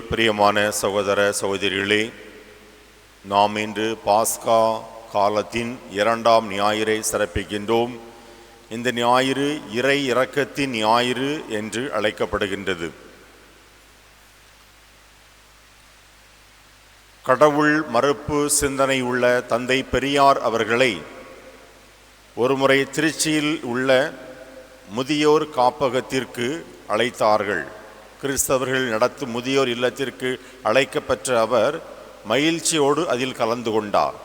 பிரியமான சகோதர சகோதரிகளே நாம் இன்று பாஸ்கா காலத்தின் இரண்டாம் ஞாயிறை சிறப்பிக்கின்றோம். இந்த ஞாயிறு இறை இறக்கத்தின் ஞாயிறு என்று அழைக்கப்படுகின்றது. கடவுள் மறுப்பு சிந்தனை உள்ள தந்தை பெரியார் அவர்களை ஒருமுறை திருச்சியில் உள்ள முதியோர் காப்பகத்திற்கு அழைத்தார்கள். கிறிஸ்தவர்கள் நடத்தும் முதியோர் இல்லத்திற்கு அழைக்கப்பெற்ற அவர் மகிழ்ச்சியோடு அதில் கலந்து கொண்டார்.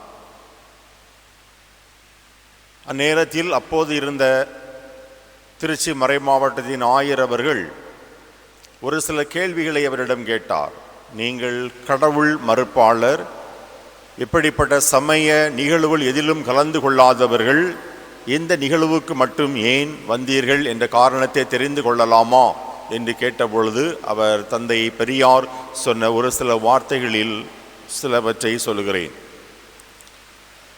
அந்நேரத்தில் அப்போது இருந்த திருச்சி மறை மாவட்டத்தின் ஆயர் அவர்கள் ஒரு சில கேள்விகளை அவரிடம் கேட்டார். நீங்கள் கடவுள் மறுப்பாளர் இப்படிப்பட்ட சமய நிகழ்வுகள் எதிலும் கலந்து கொள்ளாதவர்கள் இந்த நிகழ்வுக்கு மட்டும் ஏன் வந்தீர்கள்? என்ற காரணத்தை தெரிந்து கொள்ளலாமா? என்று கேட்டபொழுது அவர் தந்தை பெரியார் சொன்ன ஒரு சில வார்த்தைகளில் சிலவற்றை சொல்கிறேன்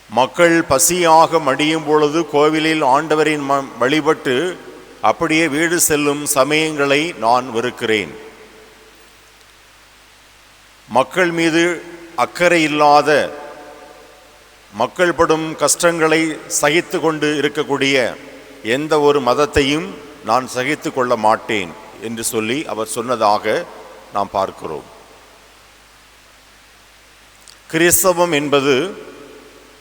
மக்கள் பசியாக மடியும் பொழுது கோவிலில் ஆண்டவரின் ம- வழிபட்டு அப்படியே வீடு செல்லும் சமயங்களை நான் வெறுக்கிறேன். மக்கள் மீது அக்கறை இல்லாத மக்கள் படும் கஷ்டங்களை சகித்து கொண்டு இருக்கக்கூடிய எந்த ஒரு மதத்தையும் நான் சகித்து கொள்ள மாட்டேன். என்று சொல்லி அவர் சொன்னதாக நாம் பார்க்கிறோம். கிறிஸ்தவம் என்பது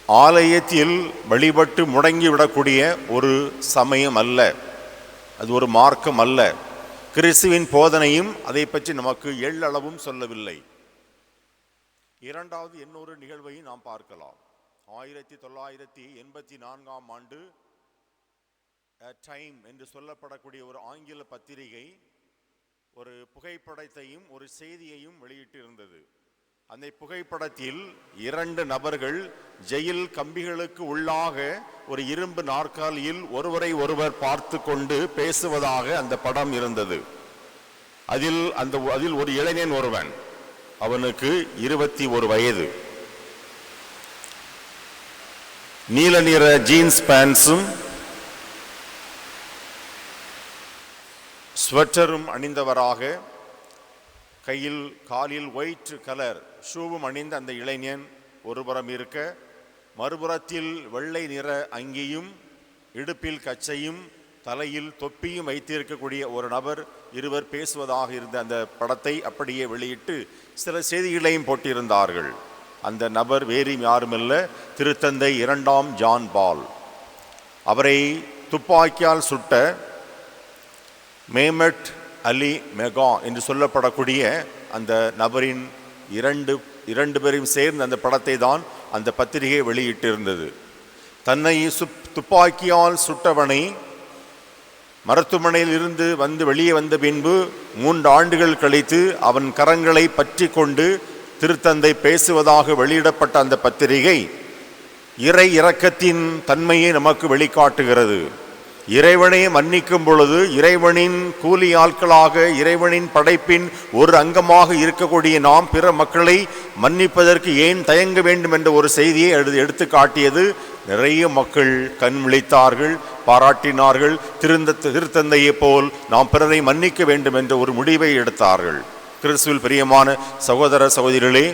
ஆலயத்தில் வழிபட்டு முடங்கிவிடக்கூடிய ஒரு சமயம் அல்ல. அது ஒரு மார்க்கம் அல்ல. கிறிஸ்துவின் போதனையும் அதை பற்றி நமக்கு எள்ளளவும் சொல்லவில்லை. இரண்டாவது இன்னொரு நிகழ்வை நாம் பார்க்கலாம். ஆயிரத்தி தொள்ளாயிரத்தி எண்பத்தி நான்காம் ஆண்டு டைம் என்று சொல்லப்படக்கூடிய ஒரு ஆங்கில பத்திரிகை ஒரு புகைப்படத்தையும் ஒரு செய்தியையும் வெளியிட்டிருந்தது. அந்த புகைப்படத்தில் இரண்டு நபர்கள் ஜெயில் கம்பிகளுக்கு உள்ளாக ஒரு இரும்பு நாற்காலியில் ஒருவரை ஒருவர் பார்த்து கொண்டு பேசுவதாக அந்த படம் இருந்தது. அதில் அந்த அதில் ஒரு இளைஞன் ஒருவன் அவனுக்கு இருபத்தி ஒரு வயது. நீல நிற ஜீன்ஸ் பேண்ட்ஸும் ஸ்வெட்டரும் அணிந்தவராக கையில் காலில் ஒயிட் கலர் ஷூவும் அணிந்த அந்த இளைஞன் ஒருபுறம் இருக்க மறுபுறத்தில் வெள்ளை நிற அங்கியும் இடுப்பில் கச்சையும் தலையில் தொப்பியும் வைத்திருக்கக்கூடிய ஒரு நபர் இருவர் பேசுவதாக இருந்த அந்த படத்தை அப்படியே வெளியிட்டு சில செய்திகளையும் போட்டிருந்தார்கள். அந்த நபர் வேறு யாருமில்ல திருத்தந்தை இரண்டாம் ஜான் பால். அவரை துப்பாக்கியால் சுட்ட மேமட் அலி மெகா என்று சொல்லப்படக்கூடிய அந்த நபரின் இரண்டு இரண்டு பேரையும் சேர்ந்த அந்த படத்தை தான் அந்த பத்திரிகை வெளியிட்டிருந்தது. தன்னை சுப் துப்பாக்கியால் சுட்டவனை மருத்துவமனையில் இருந்து வந்து வெளியே வந்த பின்பு மூன்று ஆண்டுகள் கழித்து அவன் கரங்களை பற்றி கொண்டு திருத்தந்தை பேசுவதாக வெளியிடப்பட்ட அந்த பத்திரிகை இறை இரக்கத்தின் தன்மையை நமக்கு வெளிக்காட்டுகிறது. இறைவனை மன்னிக்கும் பொழுது இறைவனின் கூலி ஆட்களாக இறைவனின் படைப்பின் ஒரு அங்கமாக இருக்கக்கூடிய நாம் பிற மக்களை மன்னிப்பதற்கு ஏன் தயங்க வேண்டும் என்ற ஒரு செய்தியை எடுத்து எடுத்து காட்டியது நிறைய மக்கள் கண் விழித்தார்கள் பாராட்டினார்கள் திருந்த திருத்தந்தையைப் போல் நாம் பிறரை மன்னிக்க வேண்டும் என்ற ஒரு முடிவை எடுத்தார்கள். கிறிஸ்துவில் பிரியமான சகோதர சகோதரிகளே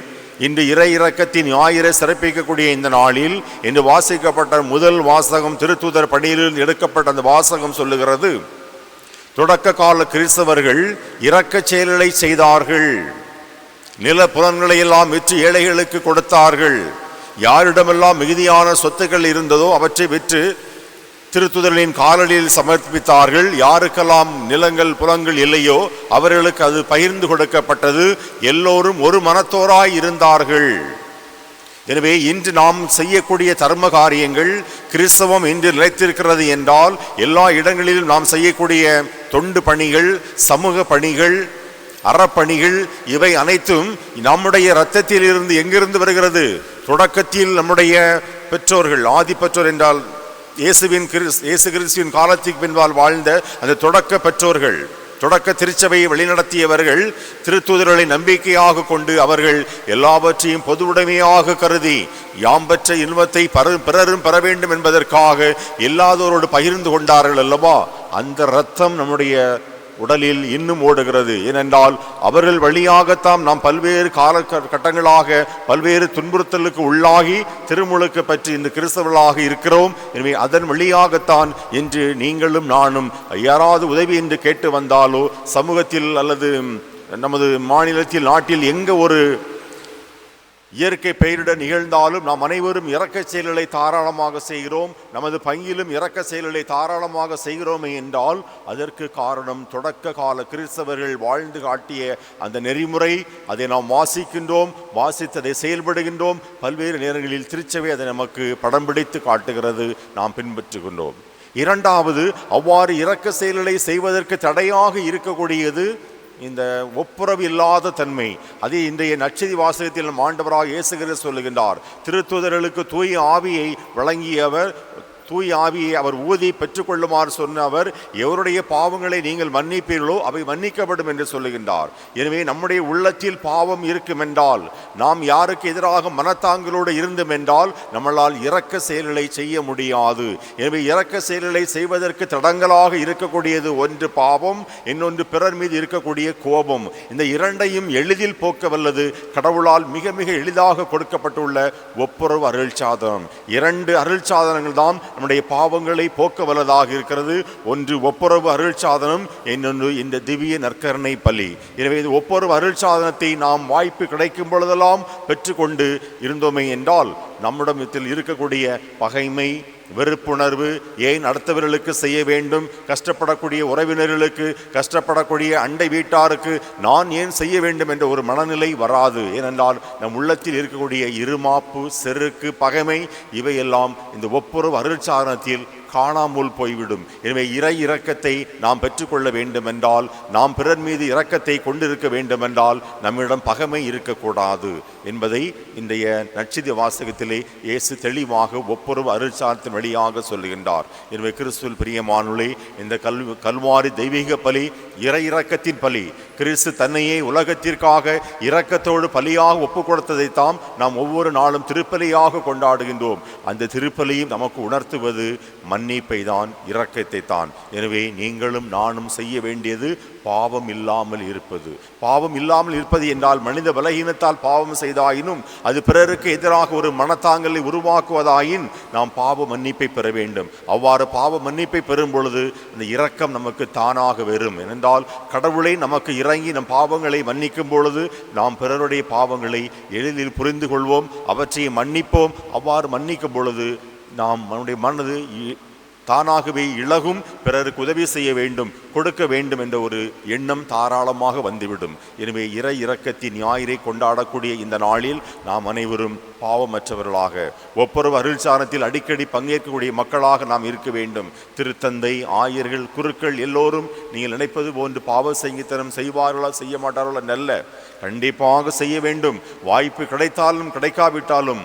இன்று இறை இறக்கத்தின் ஞாயிறை சிறப்பிக்கக்கூடிய இந்த நாளில் இன்று வாசிக்கப்பட்ட முதல் வாசகம் திருத்துதர் பணியிலிருந்து எடுக்கப்பட்ட அந்த வாசகம் சொல்லுகிறது தொடக்க கால கிறிஸ்தவர்கள் இறக்கச் செயல்களை செய்தார்கள். நில புலன்களை எல்லாம் விற்று ஏழைகளுக்கு கொடுத்தார்கள். யாரிடமெல்லாம் மிகுதியான சொத்துக்கள் இருந்ததோ அவற்றை விற்று திருத்துதலின் காலடியில் சமர்ப்பித்தார்கள். யாருக்கெல்லாம் நிலங்கள் புலங்கள் இல்லையோ அவர்களுக்கு அது பகிர்ந்து கொடுக்கப்பட்டது. எல்லோரும் ஒரு மனத்தோராய் இருந்தார்கள். எனவே இன்று நாம் செய்யக்கூடிய தர்ம காரியங்கள் கிறிஸ்தவம் இன்று நிலைத்திருக்கிறது என்றால் எல்லா இடங்களிலும் நாம் செய்யக்கூடிய தொண்டு பணிகள் சமூக பணிகள் அறப்பணிகள் இவை அனைத்தும் நம்முடைய இரத்தத்தில் இருந்து எங்கிருந்து வருகிறது? தொடக்கத்தில் நம்முடைய பெற்றோர்கள் ஆதி பெற்றோர் என்றால் இயேசுவின் கிறிஸ் இயேசு கிறிஸ்துவின் காலத்திற்கு பின்பால் வாழ்ந்த அந்த தொடக்க பெற்றோர்கள் தொடக்க திருச்சபையை வழிநடத்தியவர்கள் திருத்தூதர்களை நம்பிக்கையாக கொண்டு அவர்கள் எல்லாவற்றையும் பொதுவுடைமையாக கருதி யாம் பெற்ற இன்பத்தை பர பிறரும் பெற வேண்டும் என்பதற்காக எல்லாதோரோடு பகிர்ந்து கொண்டார்கள் அல்லவா? அந்த ரத்தம் நம்முடைய உடலில் இன்னும் ஓடுகிறது. ஏனென்றால் அவர்கள் வழியாகத்தான் நாம் பல்வேறு கால கட்டங்களாக பல்வேறு துன்புறுத்தலுக்கு உள்ளாகி திருமுழுக்கு பற்றி இந்த கிறிஸ்தவர்களாக இருக்கிறோம். எனவே அதன் வழியாகத்தான் என்று நீங்களும் நானும் யாராவது உதவி என்று கேட்டு வந்தாலோ சமூகத்தில் அல்லது நமது மாநிலத்தில் நாட்டில் எங்கே ஒரு இயற்கை பெயரிட நிகழ்ந்தாலும் நாம் அனைவரும் இறக்க செயல்களை தாராளமாக செய்கிறோம். நமது பங்கிலும் இறக்க செயல்களை தாராளமாக செய்கிறோமே என்றால் அதற்கு காரணம் தொடக்க கால கிறிஸ்தவர்கள் வாழ்ந்து காட்டிய அந்த நெறிமுறை. அதை நாம் வாசிக்கின்றோம் வாசித்ததை செயல்படுகின்றோம். பல்வேறு நேரங்களில் திருச்சவை அதை நமக்கு படம் பிடித்து காட்டுகிறது. நாம் பின்பற்றுகின்றோம். இரண்டாவது அவ்வாறு இறக்க செயல்களை செய்வதற்கு தடையாக இருக்கக்கூடியது இந்த ஒப்புரவு இல்லாத தன்மை. அதே இன்றைய நச்சதி வாசகத்தில் ஆண்டவராக இயேசுகிற சொல்லுகின்றார். திருத்துதர்களுக்கு தூய ஆவியை வழங்கியவர் தூய் ஆவியை அவர் ஊதி பெற்றுக்கொள்ளுமாறு சொன்ன அவர் எவருடைய பாவங்களை நீங்கள் மன்னிப்பீர்களோ அவை மன்னிக்கப்படும் என்று சொல்லுகின்றார். எனவே நம்முடைய உள்ளத்தில் பாவம் இருக்கும் என்றால் நாம் யாருக்கு எதிராக மனத்தாங்களோடு இருந்தும் என்றால் நம்மளால் இறக்க செயல்களை செய்ய முடியாது. எனவே இறக்க செயல்களை செய்வதற்கு தடங்கலாக இருக்கக்கூடியது ஒன்று பாவம் இன்னொன்று பிறர் மீது இருக்கக்கூடிய கோபம். இந்த இரண்டையும் எளிதில் போக்க வல்லது கடவுளால் மிக மிக எளிதாக கொடுக்கப்பட்டுள்ள ஒப்புரவு அருள் சாதனம் இரண்டு அருள் சாதனங்கள் தான் நம்முடைய பாவங்களை போக்க வல்லதாக இருக்கிறது. ஒன்று ஒப்புரவு அருள் சாதனம் இன்னொன்று இந்த திவ்ய நற்கரணை பலி. எனவே இது ஒப்புரவு அருள் சாதனத்தை நாம் வாய்ப்பு கிடைக்கும் பொழுதெல்லாம் பெற்றுக்கொண்டு இருந்தோமே என்றால் நம்மிடத்தில் இருக்கக்கூடிய பகைமை வெறுப்புணர்வு ஏன் அடுத்தவர்களுக்கு செய்ய வேண்டும்? கஷ்டப்படக்கூடிய உறவினர்களுக்கு கஷ்டப்படக்கூடிய அண்டை வீட்டாருக்கு நான் ஏன் செய்ய வேண்டும் என்ற ஒரு மனநிலை வராது. ஏனென்றால் நம் உள்ளத்தில் இருக்கக்கூடிய இருமாப்பு செருக்கு பகைமை இவையெல்லாம் இந்த ஒப்புரவு அருட்சாரணத்தில் காணாமல் போய்விடும். எனவே இறை இரக்கத்தை நாம் பெற்றுக்கொள்ள வேண்டுமென்றால் நாம் பிறர் மீது இரக்கத்தை கொண்டிருக்க வேண்டுமென்றால் நம்மிடம் பகைமை இருக்கக்கூடாது என்பதை இன்றைய நட்சித வாசகத்திலே இயேசு தெளிவாக ஒப்புரவு அருட்சாத்தின் வழியாக சொல்லுகின்றார். எனவே கிறிஸ்துவல் பிரியமானுளே இந்த கல் கல்வாரி தெய்வீக பலி இறை இரக்கத்தின் பலி கிறிஸ்து தன்னையே உலகத்திற்காக இரக்கத்தோடு பலியாக ஒப்பு கொடுத்ததைத்தாம் நாம் ஒவ்வொரு நாளும் திருப்பலியாக கொண்டாடுகின்றோம். அந்த திருப்பலியும் நமக்கு உணர்த்துவது மன் மன்னிப்பை தான் இரக்கத்தை தான். எனவே நீங்களும் நானும் செய்ய வேண்டியது பாவம் இல்லாமல் இருப்பது. பாவம் இல்லாமல் இருப்பது என்றால் மனித பலகீனத்தால் பாவம் செய்தாயினும் அது பிறருக்கு எதிராக ஒரு மனத்தாங்கலை உருவாக்குவதாயின் நாம் பாவ மன்னிப்பை பெற வேண்டும். அவ்வாறு பாவ மன்னிப்பை பெறும் பொழுது அந்த இரக்கம் நமக்கு தானாக வரும். ஏனென்றால் கடவுளை நமக்கு இறங்கி நம் பாவங்களை மன்னிக்கும் பொழுது நாம் பிறருடைய பாவங்களை எளிதில் புரிந்து கொள்வோம் அவற்றை மன்னிப்போம். அவ்வாறு மன்னிக்கும் பொழுது நாம் நம்முடைய மனது தானாகவே இழகும் பிறருக்கு உதவி செய்ய வேண்டும் கொடுக்க வேண்டும் என்ற ஒரு எண்ணம் தாராளமாக வந்துவிடும். எனவே இறை இரக்கத்தின் ஞாயிறை கொண்டாடக்கூடிய இந்த நாளில் நாம் அனைவரும் பாவமற்றவர்களாக ஒப்புரவு அருள்சாரத்தில் அடிக்கடி பங்கேற்கக்கூடிய மக்களாக நாம் இருக்க வேண்டும். திருத்தந்தை ஆயர்கள் குருக்கள் எல்லோரும் நீங்கள் நினைப்பது போன்று பாவ சங்கீத்தனம் செய்வார்களா செய்ய மாட்டார்களா நல்ல கண்டிப்பாக செய்ய வேண்டும். வாய்ப்பு கிடைத்தாலும் கிடைக்காவிட்டாலும்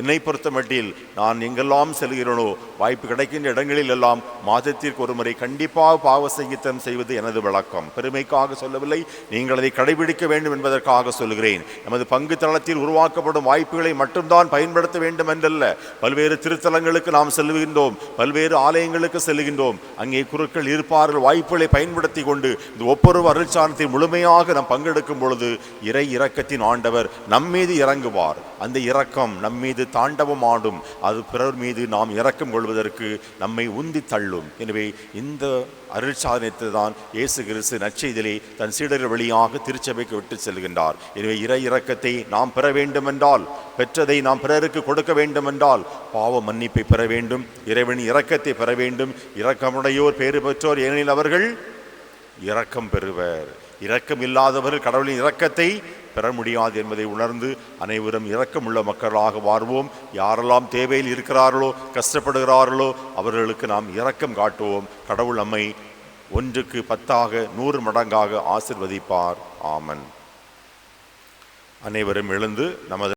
என்னை பொறுத்த மட்டில் நான் எங்கெல்லாம் செல்கிறேனோ வாய்ப்பு கிடைக்கின்ற இடங்களில் எல்லாம் மாதத்திற்கு ஒரு முறை கண்டிப்பாக பாவ சங்கீதம் செய்வது எனது வழக்கம். பெருமைக்காக சொல்லவில்லை நீங்கள் அதை கடைபிடிக்க வேண்டும் என்பதற்காக சொல்கிறேன். நமது பங்கு தளத்தில் உருவாக்கப்படும் வாய்ப்புகளை மட்டும்தான் பயன்படுத்த வேண்டும் என்றல்ல. பல்வேறு திருத்தலங்களுக்கு நாம் செல்கின்றோம் பல்வேறு ஆலயங்களுக்கு செல்கின்றோம். அங்கே குருக்கள் இருப்பார்கள் வாய்ப்புகளை பயன்படுத்தி கொண்டு இந்த ஒவ்வொரு அருள்சானத்தை முழுமையாக நாம் பங்கெடுக்கும் பொழுது இறை இரக்கத்தின் ஆண்டவர் நம்மீது இறங்குவார். அந்த இரக்கம் நம்மீது தாண்டவம் ஆடும். அது பிறர் மீது நாம் இரக்கம் கொள்வதற்கு நம்மை உந்தி தள்ளும். எனவே இந்த அருள் சாதனத்தை தான் இயேசு கிறிஸ்து நற்செய்திலே தன் சீடர்கள் வழியாக திருச்சபைக்கு விட்டு செல்கின்றார். எனவே இறை இரக்கத்தை நாம் பெற வேண்டுமென்றால் பெற்றதை நாம் பிறருக்கு கொடுக்க வேண்டுமென்றால் பாவ மன்னிப்பை பெற வேண்டும் இறைவனின் இரக்கத்தை பெற வேண்டும். இரக்கமுடையோர் பேறு பெற்றோர் ஏனெனில் அவர்கள் இரக்கம் பெறுவர். இரக்கம் இல்லாதவர்கள் கடவுளின் இரக்கத்தை பெற முடியாது என்பதை உணர்ந்து அனைவரும் இரக்கமுள்ள மக்களாக வாழ்வோம் யாரெல்லாம் தேவையில் இருக்கிறார்களோ கஷ்டப்படுகிறார்களோ அவர்களுக்கு நாம் இரக்கம் காட்டுவோம். கடவுள் நம்மை ஒன்றுக்கு பத்தாக நூறு மடங்காக ஆசிர்வதிப்பார். ஆமன். அனைவரும் எழுந்து நமது